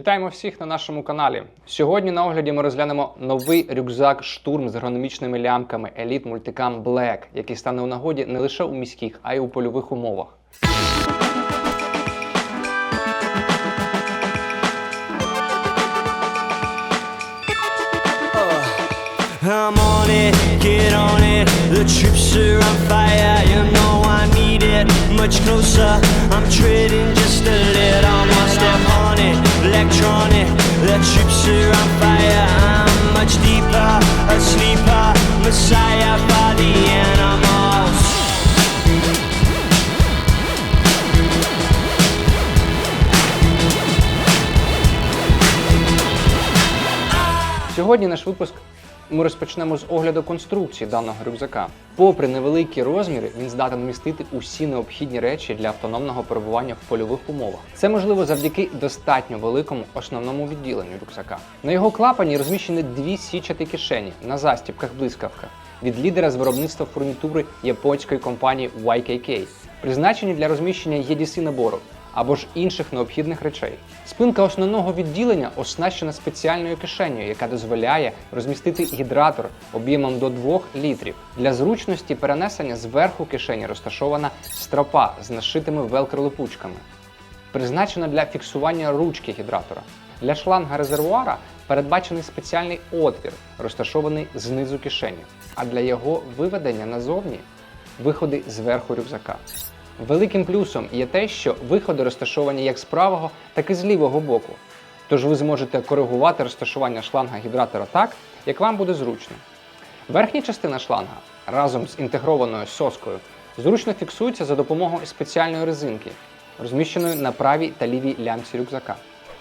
Вітаємо всіх на нашому каналі. Сьогодні на огляді ми розглянемо новий рюкзак штурм з ергономічними лямками Elite Multicam Black, який стане у нагоді не лише у міських, а й у польових умовах. I'm on it, get on it. The troops are on fire, you know I need it. Much closer, I'm treading just a little more step on it. Electronic, the troops are on fire. I'm much deeper, a sleeper, messiah by the animals. Сьогодні наш випуск ми розпочнемо з огляду конструкції даного рюкзака. Попри невеликі розміри, він здатен вмістити усі необхідні речі для автономного перебування в польових умовах. Це можливо завдяки достатньо великому основному відділенню рюкзака. На його клапані розміщені дві січаті кишені на застібках блискавка від лідера з виробництва фурнітури японської компанії YKK, призначені для розміщення EDC набору або ж інших необхідних речей. Спинка основного відділення оснащена спеціальною кишенею, яка дозволяє розмістити гідратор об'ємом до 2 літрів. Для зручності перенесення зверху кишені розташована стропа з нашитими велкролипучками. Призначена для фіксування ручки гідратора. Для шланга резервуара передбачений спеціальний отвір, розташований знизу кишені, а для його виведення назовні виходи зверху рюкзака. Великим плюсом є те, що виходи розташовані як з правого, так і з лівого боку. Тож ви зможете коригувати розташування шланга гідратора так, як вам буде зручно. Верхня частина шланга разом з інтегрованою соскою зручно фіксується за допомогою спеціальної резинки, розміщеної на правій та лівій лямці рюкзака.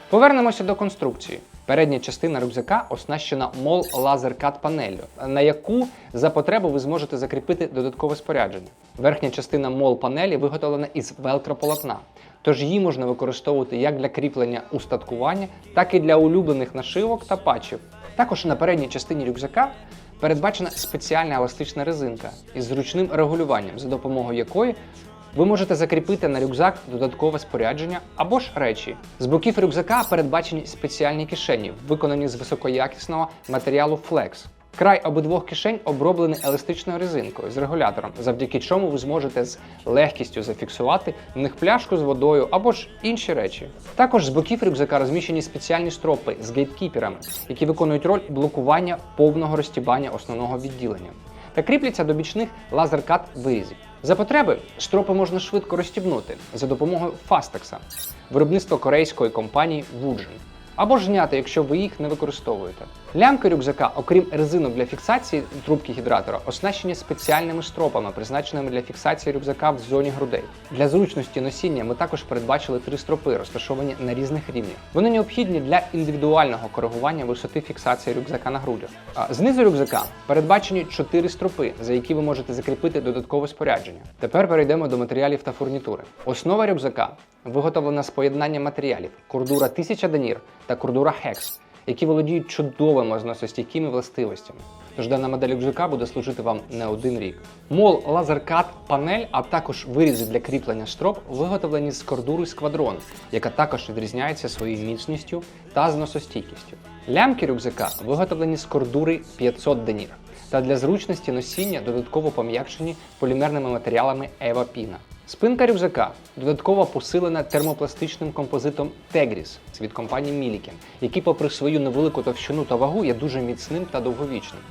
Повернемося до конструкції. Передня частина рюкзака оснащена мол лазер-кат панеллю, на яку за потребу ви зможете закріпити додаткове спорядження. Верхня частина мол панелі виготовлена із велкрополотна, тож її можна використовувати як для кріплення устаткування, так і для улюблених нашивок та патчів. Також на передній частині рюкзака передбачена спеціальна еластична резинка із зручним регулюванням, за допомогою якої ви можете закріпити на рюкзак додаткове спорядження або ж речі. З боків рюкзака передбачені спеціальні кишені, виконані з високоякісного матеріалу Flex. Край обидвох кишень оброблений еластичною резинкою з регулятором, завдяки чому ви зможете з легкістю зафіксувати в них пляшку з водою або ж інші речі. Також з боків рюкзака розміщені спеціальні стропи з гейткіперами, які виконують роль блокування повного розтібання основного відділення та кріпляться до бічних лазеркат вирізів. За потреби стропи можна швидко розстібнути за допомогою фастекса, виробництва корейської компанії Woojin. Або ж зняти, якщо ви їх не використовуєте. Лямки рюкзака, окрім резинок для фіксації трубки гідратора, оснащені спеціальними стропами, призначеними для фіксації рюкзака в зоні грудей. Для зручності носіння ми також передбачили три стропи, розташовані на різних рівнях. Вони необхідні для індивідуального коригування висоти фіксації рюкзака на грудях. А знизу рюкзака передбачені чотири стропи, за які ви можете закріпити додаткове спорядження. Тепер перейдемо до матеріалів та фурнітури. Основа рюкзака виготовлена з поєднання матеріалів кордура 1000 денір та кордура Hex, які володіють чудовими зносостійкими властивостями. Тож дана модель рюкзака буде служити вам не один рік. Мол лазеркат панель, а також вирізи для кріплення строп виготовлені з кордури сквадрон, яка також відрізняється своєю міцністю та зносостійкістю. Лямки рюкзака виготовлені з кордури 500 денір та для зручності носіння додатково пом'якшені полімерними матеріалами Eva Pina. Спинка рюкзака додатково посилена термопластичним композитом Tegris від компанії Milliken, який, попри свою невелику товщину та вагу, є дуже міцним та довговічним.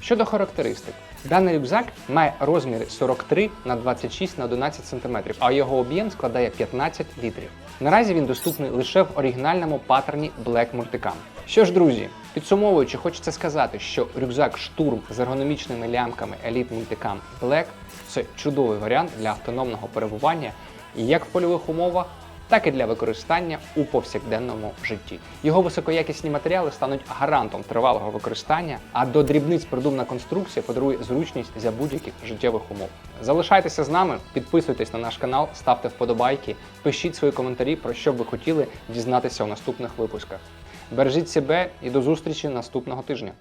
Щодо характеристик, даний рюкзак має розміри 43 на 26 на 11 см, а його об'єм складає 15 літрів. Наразі він доступний лише в оригінальному паттерні Black Multicam. Що ж, друзі, підсумовуючи, хочеться сказати, що рюкзак штурм з ергономічними лямками Elite Multicam Black це чудовий варіант для автономного перебування як в польових умовах, так і для використання у повсякденному житті. Його високоякісні матеріали стануть гарантом тривалого використання, а до дрібниць продумна конструкція подарує зручність за будь-яких життєвих умов. Залишайтеся з нами, підписуйтесь на наш канал, ставте вподобайки, пишіть свої коментарі, про що б ви хотіли дізнатися у наступних випусках. Бережіть себе і до зустрічі наступного тижня.